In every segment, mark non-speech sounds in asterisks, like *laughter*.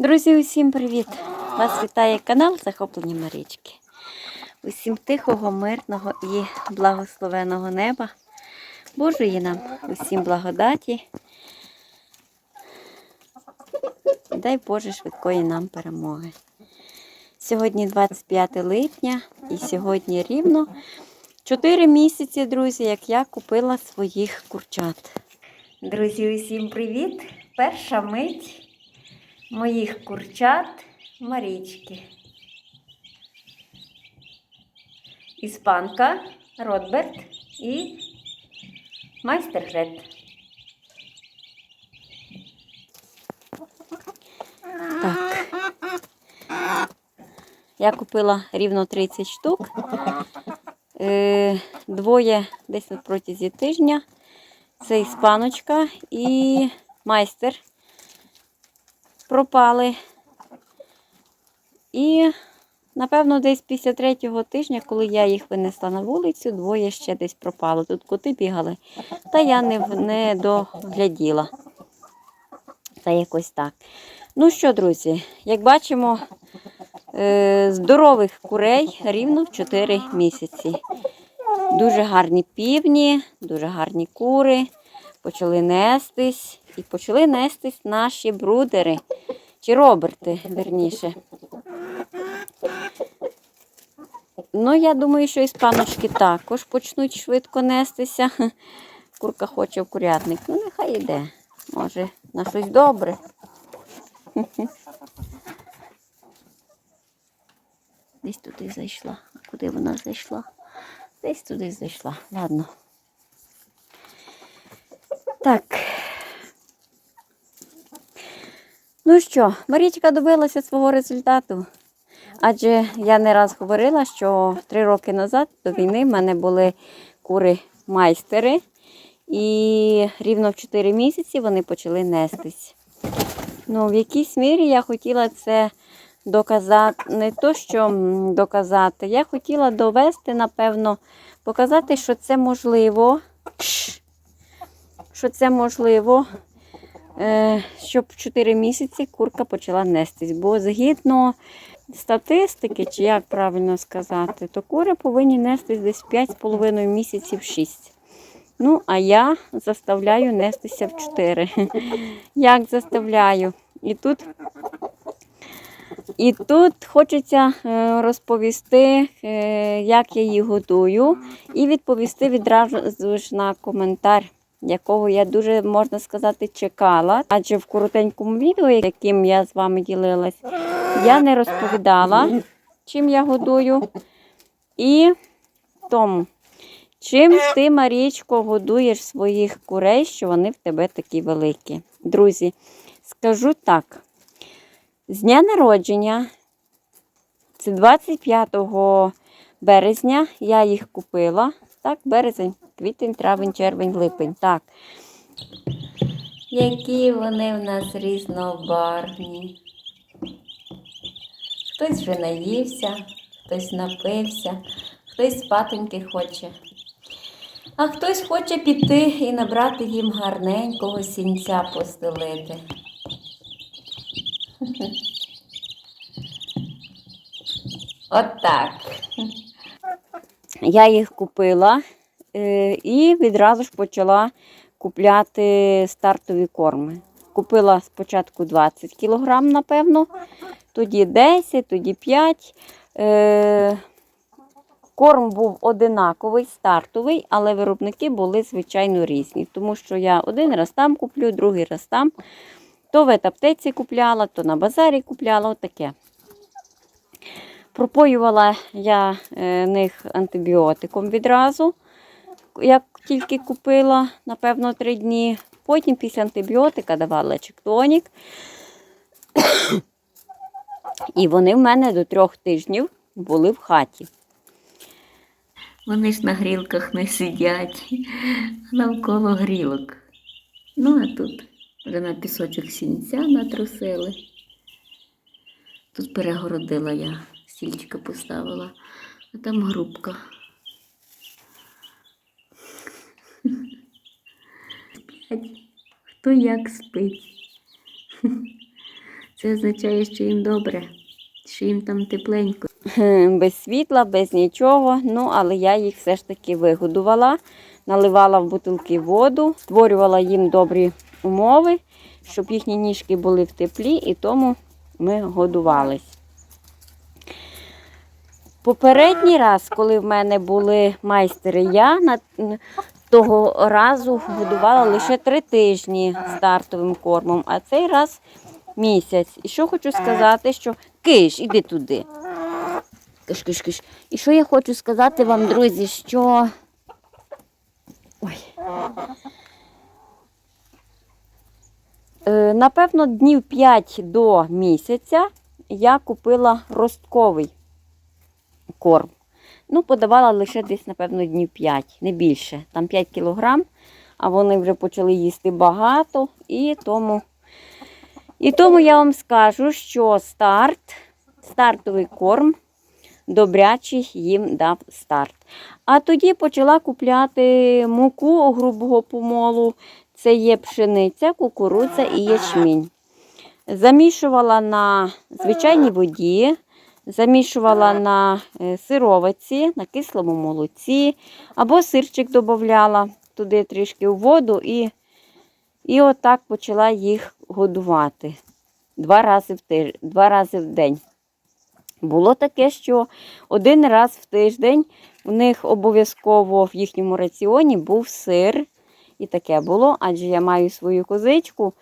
Друзі, усім привіт! Вас вітає канал Захоплені Марічки. Усім тихого, мирного і благословеного неба. Божої нам усім благодаті. Дай Боже швидкої нам перемоги. Сьогодні 25 липня і сьогодні рівно 4 місяці, друзі, як я купила своїх курчат. Друзі, усім привіт! Перша мить моїх курчат Марічки. Іспанка, Ротберт і майстер Грет. Так. Я купила рівно 30 штук. Е, Двоє десь на протязі тижня. Це іспаночка і майстер пропали. І, напевно, десь після третього тижня, коли я їх винесла на вулицю, двоє ще десь пропало. Тут коти бігали, та я не, не догляділа. Та якось так. Ну що, друзі, як бачимо, е, здорових курей рівно в 4 місяці. Дуже гарні півні, дуже гарні кури. Почали нестись. І почали нестись наші брудери. Чи роберти, верніше. Ну, я думаю, що іспаночки також почнуть швидко нестися. Курка хоче в курятник. Ну, нехай йде. Може, на щось добре. Десь туди зайшла. А куди вона зайшла? Десь туди зайшла. Ладно. Так. Ну що, Марічка добилася свого результату. Адже я не раз говорила, що три роки назад до війни в мене були кури-майстери. І рівно в 4 місяці вони почали нестись. Ну, в якійсь мірі я хотіла це доказати, не то, що доказати, я хотіла довести, напевно, показати, що це можливо. Що це можливо, е, щоб в 4 місяці курка почала нестись. Бо згідно статистики, чи як правильно сказати, то кури повинні нестись десь 5,5 місяців 6. Ну, а я заставляю нестися в 4. *laughs* Як заставляю? І тут, і тут хочеться е, розповісти, е, як я її годую, і відповісти відразу на коментар, якого я дуже, можна сказати, чекала. Адже в коротенькому відео, яким я з вами ділилась, я не розповідала, чим я годую. І тому. Чим ти, Марічко, годуєш своїх курей, що вони в тебе такі великі? Друзі, скажу так. З дня народження, це 25 березня, я їх купила. Так, березень, квітень, травень, червень, липень. Так. Які вони в нас різнобарвні. Хтось вже наївся, хтось напився, хтось спатоньки хоче. А хтось хоче піти і набрати їм гарненького сінця постелити. *laughs* Отак. Я їх купила е, і відразу ж почала купляти стартові корми. Купила спочатку 20 кг, напевно, тоді 10, тоді 5. Е, Корм був одинаковий, стартовий, але виробники були, звичайно, різні. Тому що я один раз там куплю, другий раз там. То в етаптеці купляла, то на базарі купляла, отаке. Пропоювала я е, них антибіотиком відразу, як тільки купила, напевно, три дні. Потім після антибіотика давала чектонік. І вони в мене до трьох тижнів були в хаті. Вони ж на грілках не сидять, навколо грілок. Ну, а тут вже на пісочок сінця натрусили. Тут перегородила я, стільчика поставила, а там грубка. Спять. Хто як спить. Це означає, що їм добре, що їм там тепленько. Без світла, без нічого. Ну, але я їх все ж таки вигодувала, наливала в бутилки воду, створювала їм добрі умови, щоб їхні ніжки були в теплі, і тому ми годувались. Попередній раз, коли в мене були майстери, я на того разу годувала лише три тижні стартовим кормом, а цей раз місяць. І що хочу сказати, що киш, іди туди. Киш, киш, киш. І що я хочу сказати вам, друзі, що. Ой. Е, Напевно, днів 5 до місяця я купила ростковий корм. Ну, подавала лише десь, напевно, днів 5, не більше. Там 5 кілограм, а вони вже почали їсти багато. І тому, і тому я вам скажу, що старт, стартовий корм добрячий їм дав старт. А тоді почала купляти муку грубого помолу. Це є пшениця, кукурудза і ячмінь. Замішувала на звичайній воді, замішувала на е, сировиці, на кислому молоці, або сирчик додавала туди трішки у воду і, і отак почала їх годувати два рази в тиж... два рази в день. Було таке, що один раз в тиждень у них обов'язково в їхньому раціоні був сир. І таке було, адже я маю свою козичку.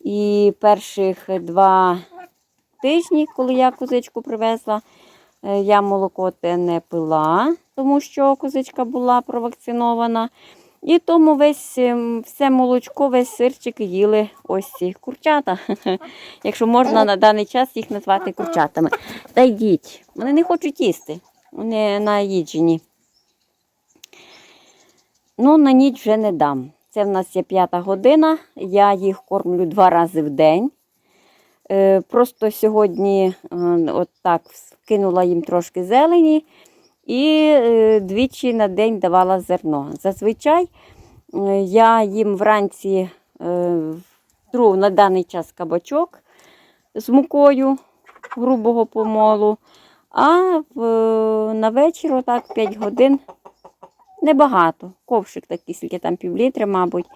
І перших два тижні, коли я козичку привезла, е, я молоко те не пила, тому що козичка була провакцинована. І тому весь ем, все молочко, весь сирчик їли ось ці курчата. *laughs* Якщо можна на даний час їх назвати курчатами. Та йдіть, вони не хочуть їсти, вони наїджені. Ну, на ніч вже не дам. Це в нас є п'ята година. Я їх кормлю два рази в день. Е, Просто сьогодні е, от так кинула їм трошки зелені і е, двічі на день давала зерно. Зазвичай я їм вранці тру на даний час кабачок з мукою грубого помолу, а на вечір, отак 5 годин, небагато. Ковшик такий, скільки там пів літри, мабуть.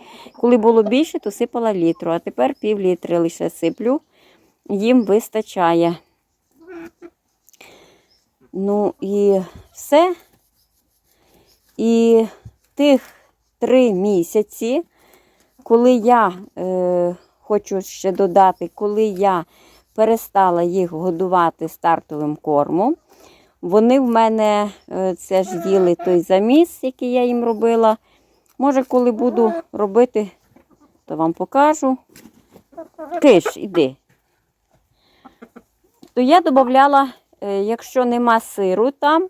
Коли було більше, то сипала літру, а тепер пів літри лише сиплю. Їм вистачає. Ну і все. І тих три місяці, коли я е, хочу ще додати, коли я перестала їх годувати стартовим кормом, вони в мене е, це ж їли той заміс, який я їм робила. Може, коли буду робити, то вам покажу. Киш, іди. То я додавала, е, якщо нема сиру там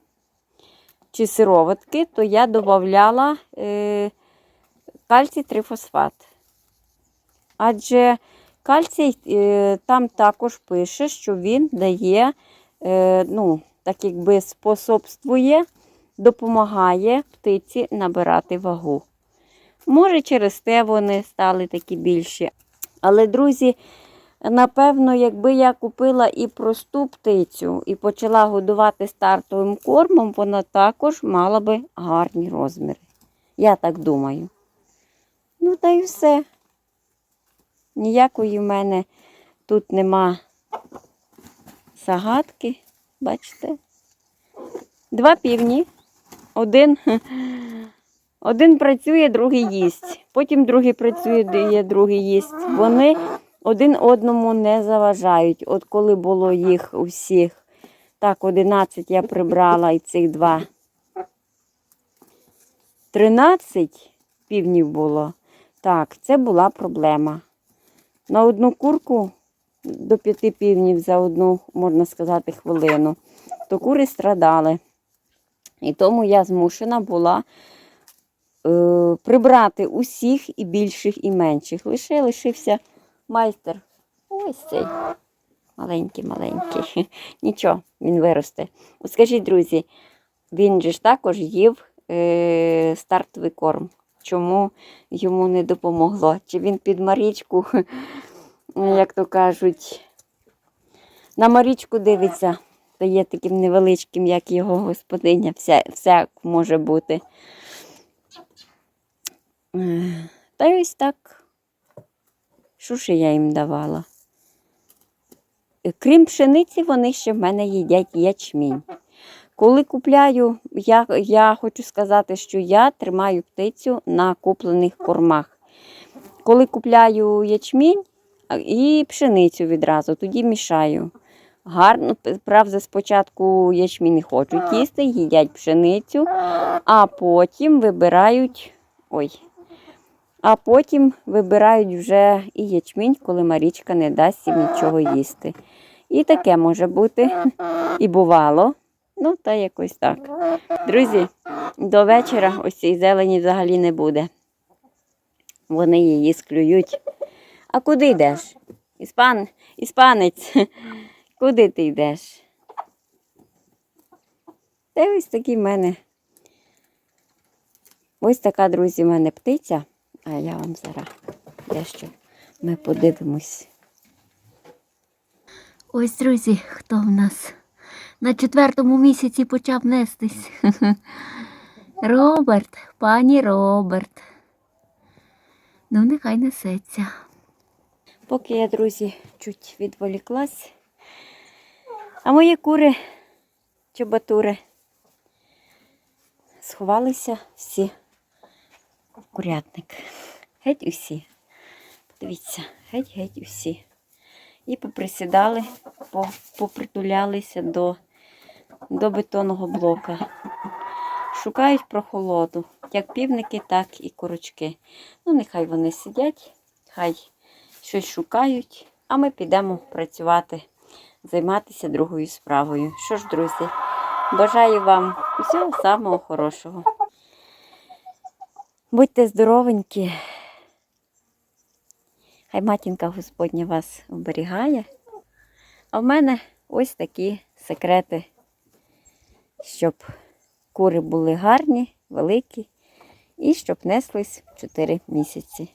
чи сироватки, то я додавала е, кальцій трифосфат. Адже кальцій е, там також пише, що він дає, ну, так якби способствує, допомагає птиці набирати вагу. Може, через те вони стали такі більші. Але, друзі, напевно, якби я купила і просту птицю і почала годувати стартовим кормом, вона також мала би гарні розміри. Я так думаю. Ну, та й все. Ніякої в мене тут нема загадки, бачите? Два півні. Один, один працює, другий їсть. Потім другий працює, другий їсть. Вони один одному не заважають. От коли було їх усіх, так, 11 я прибрала і цих два. 13 півнів було. Так, це була проблема. На одну курку до п'яти півнів за одну, можна сказати, хвилину, то кури страдали. І тому я змушена була е, прибрати усіх і більших, і менших. Лише лишився майстер. Ось цей. Маленький-маленький. *laughs* Нічого, він виросте. От скажіть, друзі, він же ж також їв е, стартовий корм. Чому йому не допомогло? Чи він під Марічку, *laughs* як то кажуть, на Марічку дивиться, то є таким невеличким, як його господиня, все, все може бути. Е, Та ось так. Що ще я їм давала? Е, Крім пшениці, вони ще в мене їдять ячмінь. Коли купляю, я, я хочу сказати, що я тримаю птицю на куплених кормах. Коли купляю ячмінь і пшеницю відразу, тоді мішаю. Гарно, правда, спочатку ячмінь не хочуть їсти, їдять пшеницю, а потім вибирають. Ой. А потім вибирають вже і ячмінь, коли Марічка не дасть їм нічого їсти. І таке може бути. І бувало. Ну, та якось так. Друзі, до вечора ось цієї зелені взагалі не буде. Вони її склюють. А куди йдеш? Іспан... Іспанець, куди ти йдеш? Та ось такі в мене. Ось така, друзі, в мене птиця. А я вам зараз дещо ми подивимось. Ось, друзі, хто в нас на четвертому місяці почав нестись. *laughs* Роберт, пані Роберт. Ну, нехай несеться. Поки я, друзі, чуть відволіклась. А мої кури, чоботури, сховалися всі курятник. Геть усі. Подивіться, геть-геть усі. І поприсідали, попритулялися до, до бетонного блока. Шукають прохолоду, як півники, так і курочки. Ну, нехай вони сидять, хай щось шукають, а ми підемо працювати, займатися другою справою. Що ж, друзі, бажаю вам усього самого хорошого. Будьте здоровенькі. Хай матінка Господня вас оберігає. А в мене ось такі секрети, щоб кури були гарні, великі і щоб неслись 4 місяці.